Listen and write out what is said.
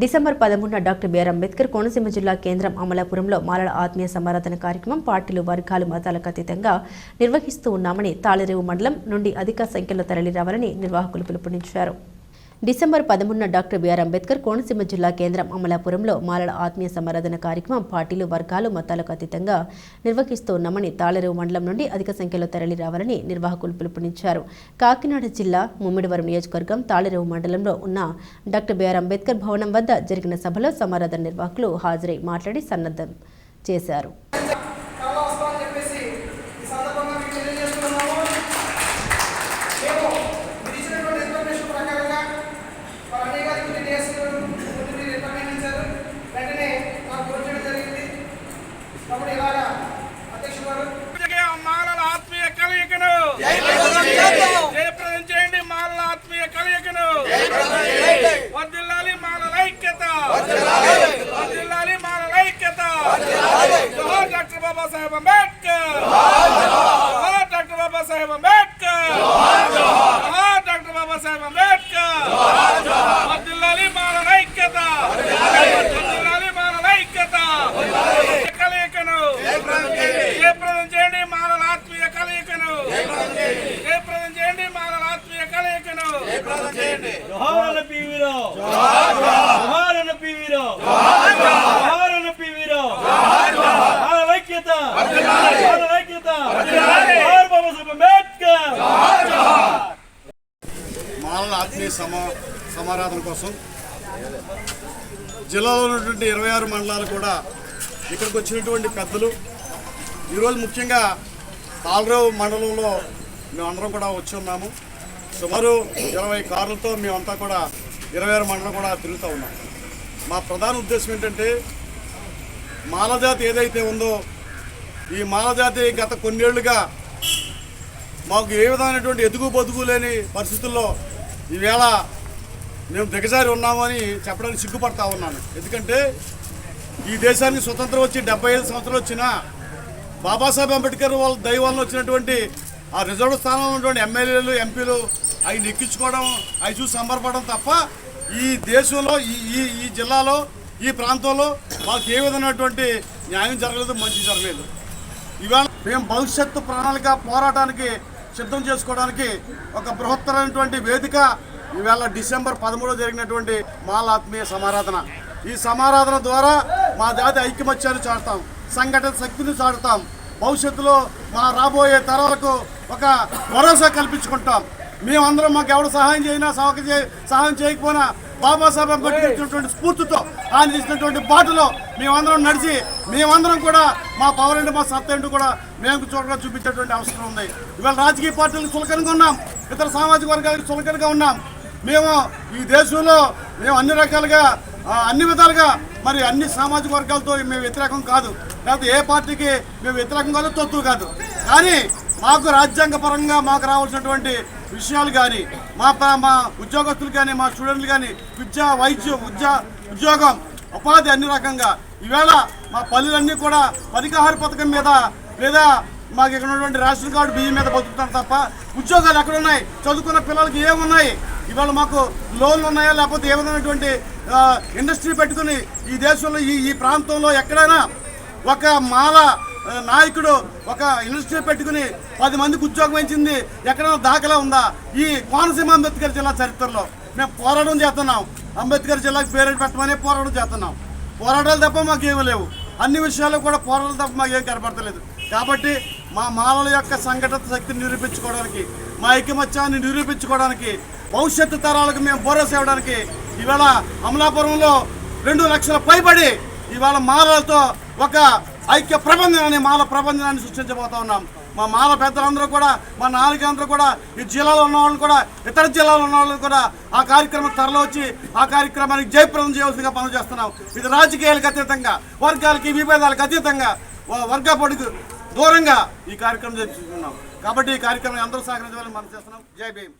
December పదమూడున doctor BR Ambedkar Konaseema జిల్లా కేంద్రం అమలాపురంలో మాలల ఆత్మీయ సమారాధన కార్యక్రమం పార్టీలు వర్గాలు మతాలకు అతీతంగా నిర్వహిస్తూ ఉన్నామని తాళిరేవు మండలం నుండి అధిక సంఖ్యలో తరలిరావాలని నిర్వాహకులు పిలుపునిచ్చారు. డిసెంబర్ పదమూడున డాక్టర్ బిఆర్ అంబేద్కర్ కోనసీమ జిల్లా కేంద్రం అమలాపురంలో మాలల ఆత్మీయ సమారాధన కార్యక్రమం పార్టీలు వర్గాలు మతాలకు అతీతంగా నిర్వహిస్తూ ఉన్నామని తాళరేవు మండలం నుండి అధిక సంఖ్యలో తరలి రావాలని నిర్వాహకులు పిలుపునిచ్చారు. కాకినాడ జిల్లా ముమ్మిడివరం నియోజకవర్గం తాళరేవు మండలంలో ఉన్న డాక్టర్ బిఆర్ అంబేద్కర్ భవనం వద్ద జరిగిన సభలో సమారాధన నిర్వాహకులు హాజరై మాట్లాడి సన్నద్ధం చేశారు. Hey, hey. సమా సమారాధన కోసం. జిల్లాలో ఉన్నటువంటి ఇరవై ఆరు మండలాలు కూడా ఇక్కడికి వచ్చినటువంటి పెద్దలు. ఈరోజు ముఖ్యంగా తాళరావు మండలంలో మేమందరం కూడా వచ్చి ఉన్నాము. సుమారు ఇరవై కార్లతో మేమంతా కూడా ఇరవై ఆరు మండలం కూడా తిరుగుతూ ఉన్నాం. మా ప్రధాన ఉద్దేశం ఏంటంటే మాలజాతి ఏదైతే ఉందో ఈ మాలజాతి గత కొన్నేళ్ళుగా మాకు ఏ విధమైనటువంటి ఎదుగు బతుకు లేని పరిస్థితుల్లో ఈవేళ మేము దిగజారి ఉన్నామని చెప్పడానికి సిగ్గుపడతా ఉన్నాను. ఎందుకంటే ఈ దేశానికి స్వతంత్రం వచ్చి డెబ్బై ఐదు సంవత్సరాలు వచ్చినా బాబాసాహెబ్ అంబేద్కర్ వాళ్ళ దైవాలను వచ్చినటువంటి ఆ రిజర్వ్ స్థానంలో ఉన్నటువంటి ఎమ్మెల్యేలు ఎంపీలు అవి నెక్కించుకోవడం అవి చూసి సంబరపడడం తప్ప ఈ దేశంలో ఈ ఈ ఈ జిల్లాలో ఈ ప్రాంతంలో మాకు ఏ విధమైనటువంటి న్యాయం జరగలేదు మంచి జరగలేదు. ఇవాళ మేము భవిష్యత్తు ప్రణాళిక పోరాటానికి సిద్ధం చేసుకోవడానికి ఒక బృహత్తరమైనటువంటి వేదిక. ఈవేళ డిసెంబర్ పదమూడో జరిగినటువంటి మాల ఆత్మీయ సమారాధన. ఈ సమారాధన ద్వారా మా జాతి ఐక్యమత్యాన్ని చాటుతాం. సంఘటన శక్తిని చాటుతాం. భవిష్యత్తులో మా రాబోయే తరాలకు ఒక భరోసా కల్పించుకుంటాం. మేమందరం మాకు ఎవరు సహాయం చేయినా సహాయం చేయ సహాయం చేయకపోయినా బాబాసాహెబ్ అంబేద్కర్ ఇచ్చినటువంటి స్ఫూర్తితో ఆయన ఇచ్చినటువంటి బాటలో మేమందరం నడిచి మేమందరం కూడా మా పవర్ ఏంటి మా సత్తా ఏంటి కూడా మేము చూడగా చూపించేటువంటి అవసరం ఉంది. ఇవాళ రాజకీయ పార్టీలకు చులకనగా ఉన్నాం ఇతర సామాజిక వర్గాలకు చులకనగా ఉన్నాం. మేము ఈ దేశంలో మేము అన్ని రకాలుగా అన్ని విధాలుగా మరి అన్ని సామాజిక వర్గాలతో మేము వ్యతిరేకం కాదు. లేకపోతే ఏ పార్టీకి మేము వ్యతిరేకం కాదు తొత్తు కాదు. కానీ మాకు రాజ్యాంగ పరంగా మాకు రావాల్సినటువంటి విషయాలు కానీ మా మా ఉద్యోగస్తులు కానీ మా స్టూడెంట్లు కానీ విద్య వైద్యం ఉద్యా ఉద్యోగం ఉపాధి అన్ని రకంగా. ఈవేళ మా పల్లెలన్నీ కూడా పరిహార పథకం మీద లేదా మాకు ఇక్కడ ఉన్నటువంటి రేషన్ కార్డు బియ్యం మీద బతుకుతారు తప్ప ఉద్యోగాలు ఎక్కడ ఉన్నాయి? చదువుకున్న పిల్లలకి ఏమున్నాయి ఇవాళ మాకు లోన్లు ఉన్నాయా? లేకపోతే ఏ విధమైనటువంటి ఇండస్ట్రీ పెట్టుకుని ఈ దేశంలో ఈ ఈ ప్రాంతంలో ఎక్కడైనా ఒక మాల నాయకుడు ఒక ఇండస్ట్రీ పెట్టుకుని పది మందికి ఉద్యోగం ఇచ్చింది ఎక్కడైనా దాఖలా ఉందా? ఈ కోనసీమ అంబేద్కర్ జిల్లా చరిత్రలో. మేము పోరాటం చేస్తున్నాం. అంబేద్కర్ జిల్లాకు పేరు పెట్టమని పోరాటం చేస్తున్నాం. పోరాటాలు తప్ప మాకేమీ లేవు. అన్ని విషయాల్లో కూడా పోరాటాలు తప్ప మాకేం కనపడతలేదు. కాబట్టి మా మాలల యొక్క సంఘటన శక్తిని నిరూపించుకోవడానికి మా ఐకమత్యాన్ని నిరూపించుకోవడానికి భవిష్యత్తు తరాలకు మేము భరోసా ఇవ్వడానికి ఇవాళ అమలాపురంలో రెండు లక్షల పైబడి ఇవాళ మాలలతో ఒక ఐక్య ప్రబంధనాన్ని మాల ప్రబంధనాన్ని సృష్టించబోతా ఉన్నాం. మా మాల పెద్దలందరూ కూడా మా నాయకులందరూ కూడా ఈ జిల్లాలో ఉన్న వాళ్ళు కూడా ఇతర జిల్లాలో ఉన్న వాళ్ళు కూడా ఆ కార్యక్రమం తరలో వచ్చి ఆ కార్యక్రమానికి జయప్రదం చేయవలసిందిగా పనులు చేస్తున్నాం ఇది రాజకీయాలకు అతీతంగా వర్గాలకి విభేదాలకు అతీతంగా వర్గ పొడుగు దూరంగా ఈ కార్యక్రమం చేసుకున్నాం కాబట్టి ఈ కార్యక్రమం అందరూ సహకరించాలని మనం చేస్తున్నాం. జై భీమ్.